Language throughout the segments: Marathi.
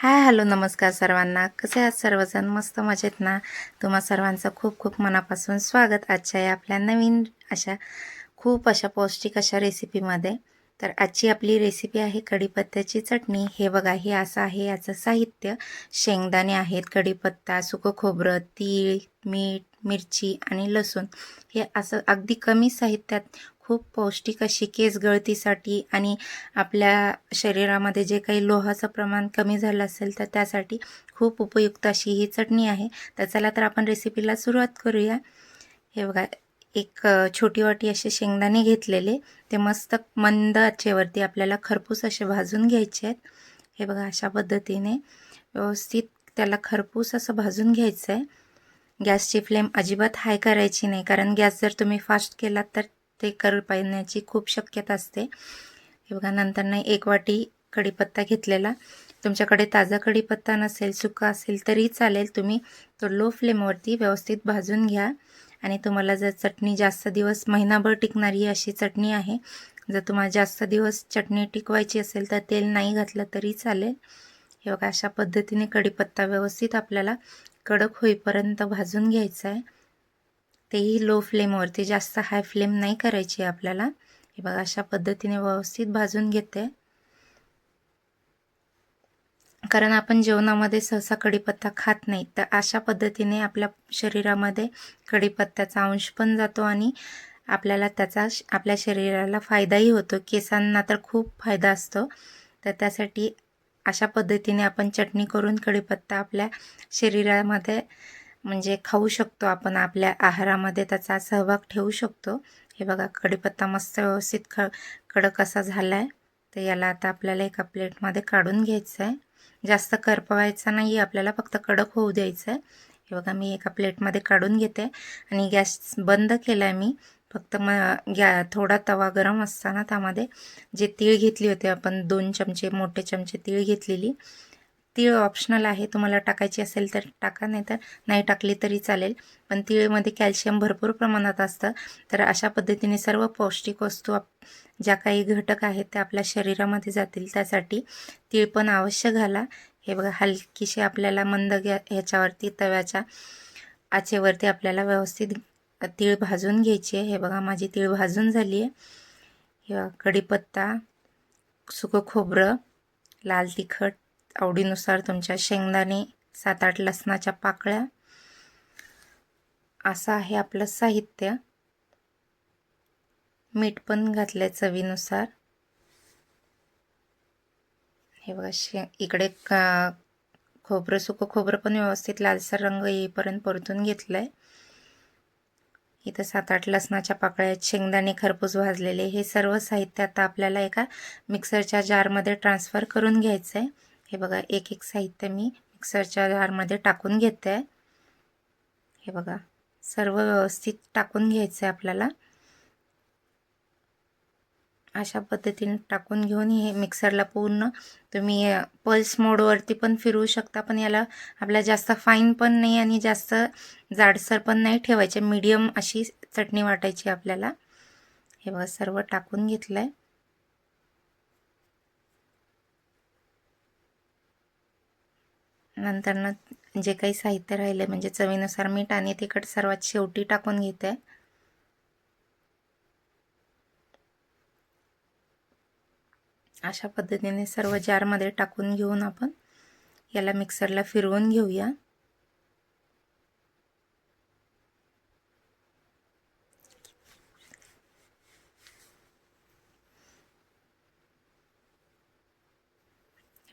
हाय हॅलो नमस्कार सर्वांना. कसे आहात सर्वजण? मस्त मजेत ना? तुम्हा सर्वांचं खूप खूप मनापासून स्वागत. आजच्या या आपल्या नवीन अशा खूप अशा पौष्टिक अशा रेसिपीमध्ये. तर आजची आपली रेसिपी आहे कढीपत्त्याची चटणी. हे बघा हे असं आहे याचं साहित्य. शेंगदाणे आहेत कढीपत्ता सुकं खोबरं तीळ मीठ मिरची आणि लसूण. हे असं अगदी कमी साहित्यात खूप पौष्टिक अशी केस गळतीसाठी आणि आपल्या शरीरामध्ये जे काही लोहाचं प्रमाण कमी झालं असेल तर त्यासाठी खूप उपयुक्त अशी ही चटणी आहे. तर चला तर आपण रेसिपीला सुरुवात करूया. हे बघा एक छोटी वाटी असे शेंगदाणे घेतलेले. ते मस्त मंद आचेवरती आपल्याला खरपूस असे भाजून घ्यायचे आहेत. हे बघा अशा पद्धतीने व्यवस्थित त्याला खरपूस असं भाजून घ्यायचं आहे गॅसची फ्लेम अजिबात हाय करायची नाही. कारण गॅस जर तुम्ही फास्ट केलात तर ते पाण्याची खूप शक्यता असते. हे बघा नंतर नाही एक वाटी कढीपत्ता घेतलेला. तुमच्याकडे ताजा कढीपत्ता नसेल सुका असेल तरी चालेल. तुम्ही तो लो फ्लेमवरती व्यवस्थित भाजून घ्या. आणि तुम्हाला जर चटणी जास्त दिवस महिनाभर टिकणारी अशी चटणी आहे जर तुम्हाला जास्त दिवस चटणी टिकवायची असेल तर तेल नाही घातलं तरी चालेल. हे बघा अशा पद्धतीने कढीपत्ता व्यवस्थित आपल्याला कडक होईपर्यंत भाजून घ्यायचा आहे. तेही लो फ्लेमवरती जास्त हाय फ्लेम नाही करायची आपल्याला. हे बघा अशा पद्धतीने व्यवस्थित भाजून घेते. कारण आपण जेवणामध्ये सहसा कढीपत्ता खात नाही तर अशा पद्धतीने आपल्या शरीरामध्ये कढीपत्त्याचा अंश पण जातो आणि आपल्याला त्याचा आपल्या शरीराला फायदाही होतो. केसांना तर खूप फायदा असतो. तर त्यासाठी अशा पद्धतीने आपण चटणी करून कढीपत्ता आपल्या शरीरामध्ये म्हणजे खाऊ शकतो आपण आपल्या आहारामध्ये त्याचा सहभाग ठेवू शकतो. हे बघा कढीपत्ता मस्त व्यवस्थित ख कडक असा झाला आहे तर याला आता आपल्याला एका प्लेटमध्ये काढून घ्यायचं आहे जास्त करपवायचा नाही आपल्याला फक्त कडक होऊ द्यायचं आहे हे बघा मी एका प्लेटमध्ये काढून घेते. आणि गॅस बंद केला आहे मी. फक्त मग गॅ थोडा तवा गरम असताना त्यामध्ये जे तीळ घेतली होती आपण दोन चमचे मोठे चमचे तीळ घेतलेली तीळ ऑप्शनल आहे. तुम्हाला टाकायची असेल तर टाका नाही तर नाही टाकली तरी चालेल. पण तिळमध्ये कॅल्शियम भरपूर प्रमाणात असतं. तर अशा पद्धतीने सर्व पौष्टिक वस्तू ज्या काही घटक आहेत त्या आपल्या शरीरामध्ये जातील. त्यासाठी तीळ पण अवश्य घाला. हे बघा हलकीशी आपल्याला मंद घ्या ह्याच्यावरती तव्याच्या आचेवरती आपल्याला व्यवस्थित तीळ भाजून घ्यायची आहे. हे बघा माझी तीळ भाजून झाली आहे. हे कढीपत्ता सुकं खोबरं लाल तिखट आवडीनुसार तुमच्या शेंगदाणे सात आठ लसणाच्या पाकळ्या. असं आहे आपलं साहित्य. मीठ पण घातलं आहे चवीनुसार. हे बघा शे इकडे का खोबरं सुकं खोबरं पण व्यवस्थित लालसर रंग येईपर्यंत परतून घेतलं आहे इथं सात आठ लसणाच्या पाकळ्या शेंगदाणे खरपूस भाजलेले. हे सर्व साहित्य आता आपल्याला एका मिक्सरच्या जारमध्ये ट्रान्सफर करून घ्यायचं आहे हे बघा एक एक साहित्य मी मिक्सरच्या जारमध्ये टाकून घेते. आहे हे बघा सर्व व्यवस्थित टाकून घ्यायचं आहे आपल्याला. अशा पद्धतीने टाकून घेऊन हे मिक्सरला पूर्ण तुम्ही पल्स मोडवरती पण फिरवू शकता पण याला आपल्याला जास्त फाईन पण नाही आणि जास्त जाडसर पण नाही ठेवायचे. मीडियम अशी चटणी वाटायची आपल्याला. हे बघा सर्व टाकून घेतलं आहे नंतर जे काही साहित्य राहिले म्हणजे चवीनुसार मीठ आणि तिखट सर्वात शेवटी टाकून घेते. अशा पद्धतीने सर्व जारमध्ये टाकून घेऊन आपण याला मिक्सरला फिरवून घेऊया.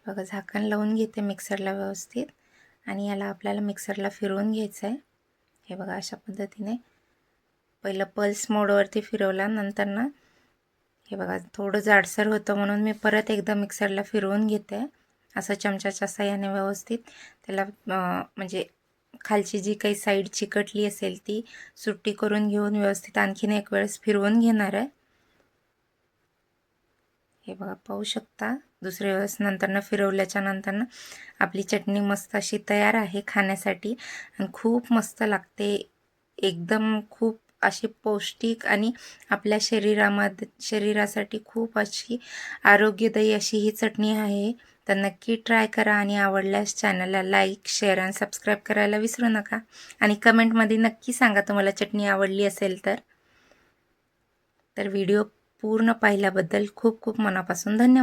बघा झाकण लावून घेते मिक्सरला व्यवस्थित. आणि याला आपल्याला मिक्सरला फिरवून घ्यायचं आहे हे बघा अशा पद्धतीने. पहिलं पल्स मोडवरती फिरवला नंतर ना हे बघा थोडं जाडसर होतं म्हणून मी परत एकदा मिक्सरला फिरवून घेते. असं चमच्याच्या साह्याने व्यवस्थित. त्याला म्हणजे खालची जी काही साईड चिकटली असेल ती सुट्टी करून घेऊन व्यवस्थित आणखीन एक वेळेस फिरवून घेणार आहे. हे बघा पाहू शकता. दुसऱ्या वेळेस नंतरनं फिरवल्याच्या नंतरनं आपली चटणी मस्त अशी तयार आहे खाण्यासाठी. आणि खूप मस्त लागते. एकदम खूप अशी पौष्टिक आणि आपल्या शरीरामध्ये शरीरासाठी खूप अशी आरोग्यदायी अशी ही चटणी आहे. तर नक्की ट्राय करा आणि आवडल्यास चॅनलला लाईक शेअर आणि सबस्क्राईब करायला विसरू नका. आणि कमेंटमध्ये नक्की सांगा तुम्हाला चटणी आवडली असेल तर. तर व्हिडिओ पूर्ण पाहिल्याबद्दल खूप खूप मनापासून धन्यवाद.